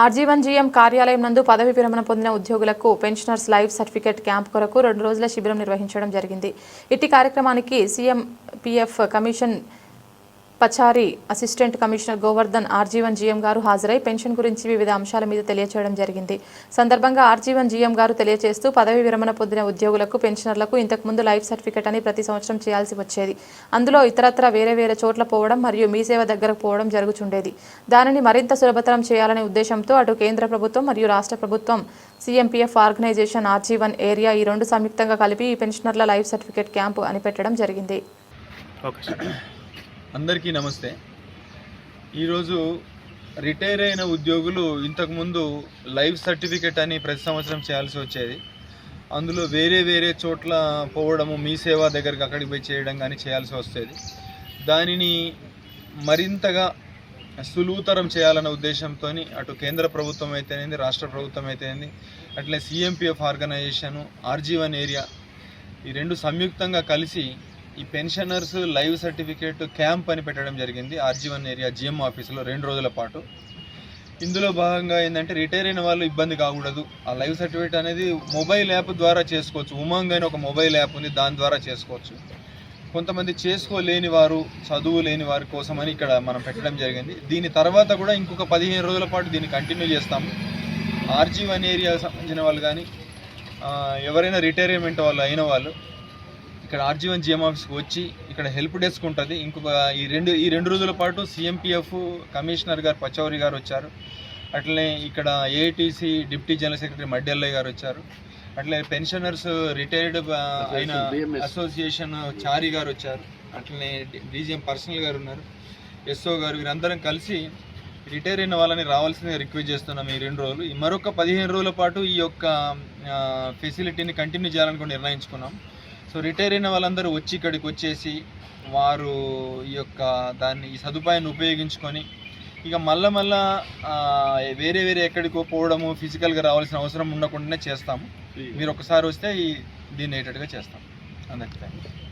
RG one GM కార్యాలయం నందు పదవి విరమణ పొందిన ఉద్యోగులకు పెన్షనర్స్ లైఫ్ సర్టిఫికేట్ క్యాంప్ కొరకు రెండు రోజుల శిబిరం నిర్వహించడం జరిగింది. ఇట్టి కార్యక్రమానికి CM PF commission Pachari assistant commissioner Govardhan RG one GM గారు హాజరై పెన్షన్ గురించి వివిధ అంశాల మీద తెలియచేయడం జరిగింది. సందర్భంగా ఆర్జీవన్ జీఎం గారు తెలియజేస్తూ పదవి విరమణ పొందిన ఉద్యోగులకు పెన్షనర్లకు ఇంతకుముందు లైఫ్ సర్టిఫికేట్ అని ప్రతి సంవత్సరం చేయాల్సి వచ్చేది. అందులో ఇతరత్ర వేరే వేరే చోట్ల పోవడం మరియు మీ సేవ దగ్గరకు పోవడం జరుగుచుండేది. దానిని మరింత సులభతరం చేయాలనే ఉద్దేశంతో అటు కేంద్ర ప్రభుత్వం మరియు రాష్ట్ర ప్రభుత్వం సీఎంపీఎఫ్ ఆర్గనైజేషన్ ఆర్జీవన్ ఏరియా ఈ రెండు సంయుక్తంగా కలిపి ఈ పెన్షనర్ల లైఫ్ సర్టిఫికేట్ క్యాంపు అని పెట్టడం జరిగింది. Okay sir. అందరికీ నమస్తే. ఈరోజు రిటైర్ అయిన ఉద్యోగులు ఇంతకుముందు లైఫ్ సర్టిఫికెట్ అని ప్రతి సంవత్సరం చేయాల్సి వచ్చేది. అందులో వేరే వేరే చోట్ల పోవడము మీ సేవా దగ్గరికి అక్కడికి పోయి చేయడం కానీ చేయాల్సి వస్తుంది. దానిని మరింతగా సులువుతరం చేయాలన్న ఉద్దేశంతో అటు కేంద్ర ప్రభుత్వం అయితేనేది రాష్ట్ర ప్రభుత్వం అయితేనేది అట్లే సిఎంపిఎఫ్ ఆర్గనైజేషన్ ఆర్జీవన్ ఏరియా ఈ రెండు సంయుక్తంగా కలిసి ఈ పెన్షనర్స్ లైవ్ సర్టిఫికేట్ క్యాంప్ అని పెట్టడం జరిగింది. ఆర్జీవన్ ఏరియా జిఎం ఆఫీసులో రెండు రోజుల పాటు. ఇందులో భాగంగా ఏంటంటే రిటైర్ అయిన వాళ్ళు ఇబ్బంది కాకూడదు. ఆ లైవ్ సర్టిఫికేట్ అనేది మొబైల్ యాప్ ద్వారా చేసుకోవచ్చు. ఉమాంగ్ అని ఒక మొబైల్ యాప్ ఉంది దాని ద్వారా చేసుకోవచ్చు. కొంతమంది చేసుకోలేని వారు చదువు లేని వారి కోసమని ఇక్కడ మనం పెట్టడం జరిగింది. దీని తర్వాత కూడా ఇంకొక పదిహేను రోజుల పాటు దీన్ని కంటిన్యూ చేస్తాము. ఆర్జీ వన్ ఏరియాకి సంబంధించిన వాళ్ళు కానీ ఎవరైనా రిటైర్మెంట్ వాళ్ళు అయిన వాళ్ళు ఇక్కడ ఆర్జీవన్ జిఎం ఆఫీస్కి వచ్చి ఇక్కడ హెల్ప్ డెస్క్ ఉంటుంది. ఇంకొక ఈ రెండు ఈ రెండు రోజుల పాటు సిఎంపిఎఫ్ కమిషనర్ గారు పచౌరి గారు వచ్చారు. అట్లనే ఇక్కడ AITC deputy general secretary Maddellayya గారు వచ్చారు. అట్లే పెన్షనర్స్ రిటైర్డ్ అయిన అసోసియేషన్ చారి గారు వచ్చారు. అట్లనే డీజీఎం పర్సనల్ గారు ఉన్నారు. ఎస్ఓ గారు వీరందరం కలిసి రిటైర్ అయిన వాళ్ళని రావాల్సిందిగా రిక్వెస్ట్ చేస్తున్నాం ఈ రెండు రోజులు. ఈ మరొక పదిహేను రోజుల పాటు ఈ యొక్క ఫెసిలిటీని కంటిన్యూ చేయాలని కూడా నిర్ణయించుకున్నాం. సో రిటైర్ అయిన వాళ్ళందరూ వచ్చి ఇక్కడికి వచ్చేసి వారు ఈ యొక్క దాన్ని ఈ సదుపాయాన్ని ఉపయోగించుకొని ఇక మళ్ళా మళ్ళా వేరే వేరే ఎక్కడికో పోవడము ఫిజికల్గా రావాల్సిన అవసరం ఉండకుండానే చేస్తాము. మీరు ఒకసారి వస్తే ఈ దీన్ని అయ్యేటట్టుగా చేస్తాం. అందరికీ థ్యాంక్ యూ